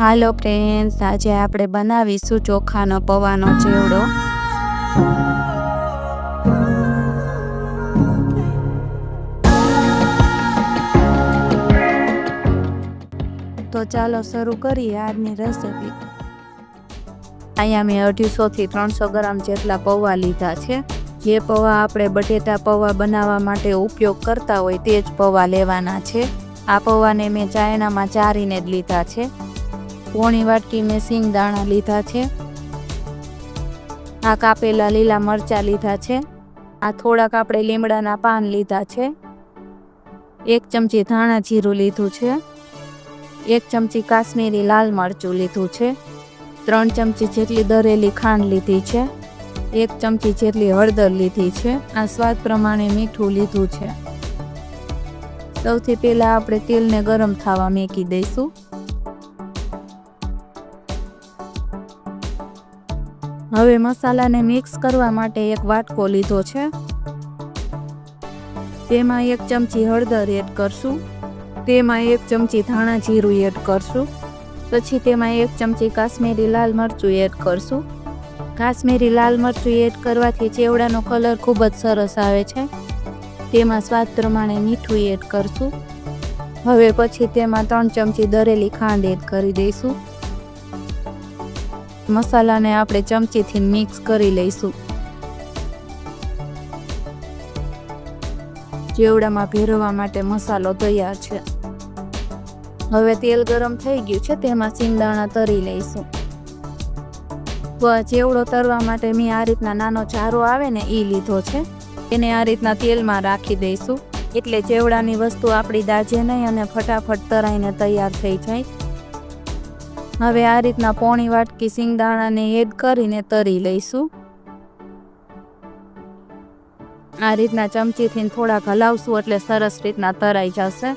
હાલો friends આજે આપણે બનાવીશું ચોખાનો પૌવાનો ચેવડો. તો ચાલો શરૂ કરીએ આજની રેસીપી અહીંયા મેં અઢીસોથી ત્રણસો ગ્રામ જેટલા પૌવા લીધા છે. જે પૌવા આપણે બટેટા પૌવા બનાવવા માટે ઉપયોગ કરતા હોય તે જ પૌવા લેવાના છે. આ પૌવાને મેં ચાયણામાં ચારીને જ લીધા છે. પોણી વાટકી મેં સિંગ દાણા લીધા છે. આ કાપેલા લીલા મરચાં લીધા છે. આ થોડાક આપણે લીમડાના પાન લીધા છે. એક ચમચી ધાણા જીરું લીધું છે. એક ચમચી કાશ્મીરી લાલ મરચું લીધું છે. ત્રણ ચમચી જેટલી દરેલી ખાંડ લીધી છે. એક ચમચી જેટલી હળદર લીધી છે. આ સ્વાદ પ્રમાણે મીઠું લીધું છે. સૌથી પહેલાં આપણે તેલને ગરમ થવા મેકી દઈશું. હવે મસાલાને મિક્સ કરવા માટે એક વાટકો લીધો છે. તેમાં એક ચમચી હળદર એડ કરશું. તેમાં એક ચમચી ધાણા જીરું એડ કરશું. પછી તેમાં એક ચમચી કાશ્મીરી લાલ મરચું એડ કરશું. કાશ્મીરી લાલ મરચું એડ કરવાથી ચેવડાનો કલર ખૂબ જ સરસ આવે છે. તેમાં સ્વાદ પ્રમાણે મીઠું એડ કરશું. હવે પછી તેમાં ત્રણ ચમચી દરેલી ખાંડ એડ કરી દઈશું. મસાલાને આપણે ચમચીથી મિક્સ કરી લઈશું. ચેવડામાં ભેરવવા માટે મસાલો તૈયાર છે. હવે તેલ ગરમ થઈ ગયું છે, તેમાં સિંગદાણા તરી લઈશું. ચેવડો તરવા માટે મેં આ રીતના નાનો ચારો આવે ને એ લીધો છે. એને આ રીતના તેલમાં રાખી દઈશું. એટલે ચેવડાની વસ્તુ આપણી દાજે નહીં અને ફટાફટ તરાઈને તૈયાર થઈ જાય. હવે આ રીતના પોણી વાટકી, સિંગદાણાને એડ કરીને તરી લઈશું. આ રીતના ચમચીથી થોડાક હલાવશું એટલે સરસ રીતના તરાઈ જશે.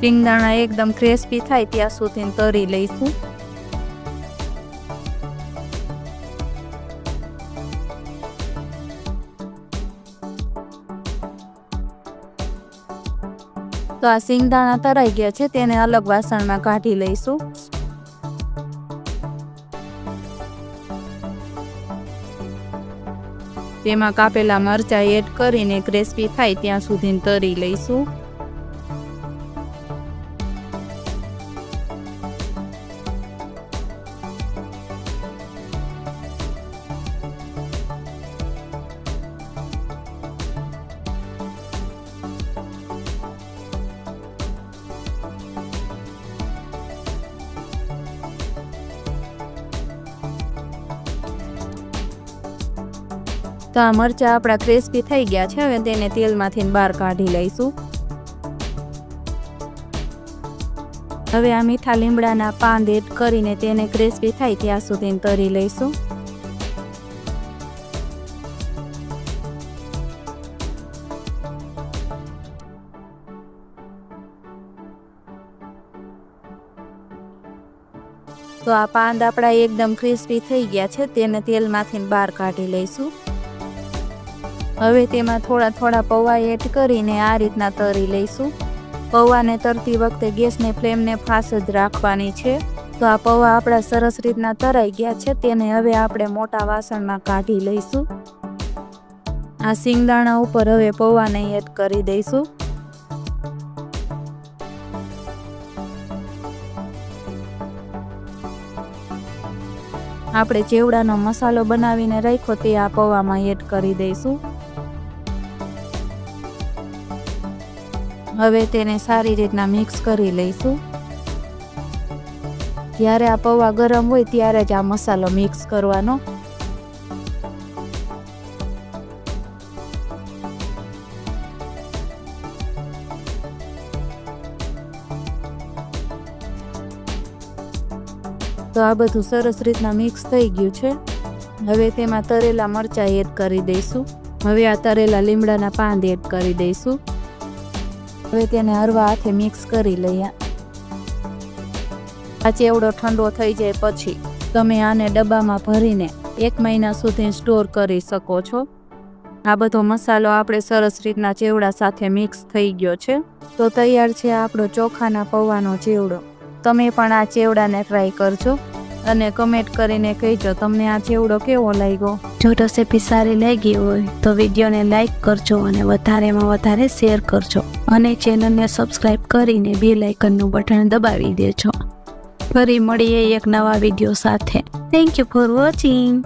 સિંગદાણા એકદમ ક્રિસ્પી થાય ત્યાં સુધી તરી લઈશું. તો આ સિંગદાણા તરાઈ ગયા છે તેને અલગ વાસણમાં કાઢી લઈશું. તેમાં કાપેલા મરચાં એડ કરીને ક્રિસ્પી થાય ત્યાં સુધી તરી લઈશું. તો આ મરચાં આપણા ક્રિસ્પી થઈ ગયા છે. હવે તેને તેલમાંથી બહાર કાઢી લઈશું. હવે આ મીઠા લીમડાના પાન એડ કરીને તેને ક્રિસ્પી થાય ત્યાં સુધી તરી લઈશું. તો આ પાંદ આપણા એકદમ ક્રિસ્પી થઈ ગયા છે. તેને તેલમાંથી બહાર કાઢી લઈશું. હવે તેમાં થોડા થોડા પૌવા એડ કરીને આ રીતના તરી લઈશું. પૌવાને તરતી વખતે ગેસની ફ્લેમને ફાસ જ રાખવાની છે. તો આ પૌવા આપણા સરસ રીતના તરાઈ ગયા છે, તેને હવે આપણે મોટા વાસણમાં કાઢી લઈશું. આ સિંગદાણા ઉપર હવે પૌવાને એડ કરી દઈશું. આપણે ચેવડાનો મસાલો બનાવીને રાખ્યો તે આ પૌવામાં એડ કરી દઈશું. હવે તેને સારી રીતના મિક્સ કરી લઈશું. જ્યારે આ પૌવા ગરમ હોય ત્યારે જ આ મસાલો મિક્સ કરવાનો. તો આ બધું સરસ રીતના મિક્સ થઈ ગયું છે. હવે તેમાં તરેલા મરચાં એડ કરી દઈશું. હવે આ તરેલા લીમડાના પાન એડ કરી દઈશું. હવે તેને હરવા હાથે મિક્સ કરી લઈએ. આ ચેવડો ઠંડો થઈ જાય પછી તમે આને ડબ્બામાં ભરીને એક મહિના સુધી સ્ટોર કરી શકો છો. આ બધો મસાલો આપણે સરસ રીતના ચેવડા સાથે મિક્સ થઈ ગયો છે. તો તૈયાર છે આપણો ચોખાના પૌવાનો ચેવડો. તમે પણ આ ચેવડાને ટ્રાય કરજો અને કમેન્ટ કરીને કહેજો તમને આ ચેવડો કેવો લાગ્યો? જો રેસીપી સારી લાગી હોય તો વિડીયોને લાઈક કરજો અને વધારેમાં વધારે શેર કરજો. અને ચેનલને સબસ્ક્રાઈબ કરીને બેલ આઇકનનું બટન દબાવી દેજો. ફરી મળીએ એક નવા વીડિયો સાથે. Thank you for watching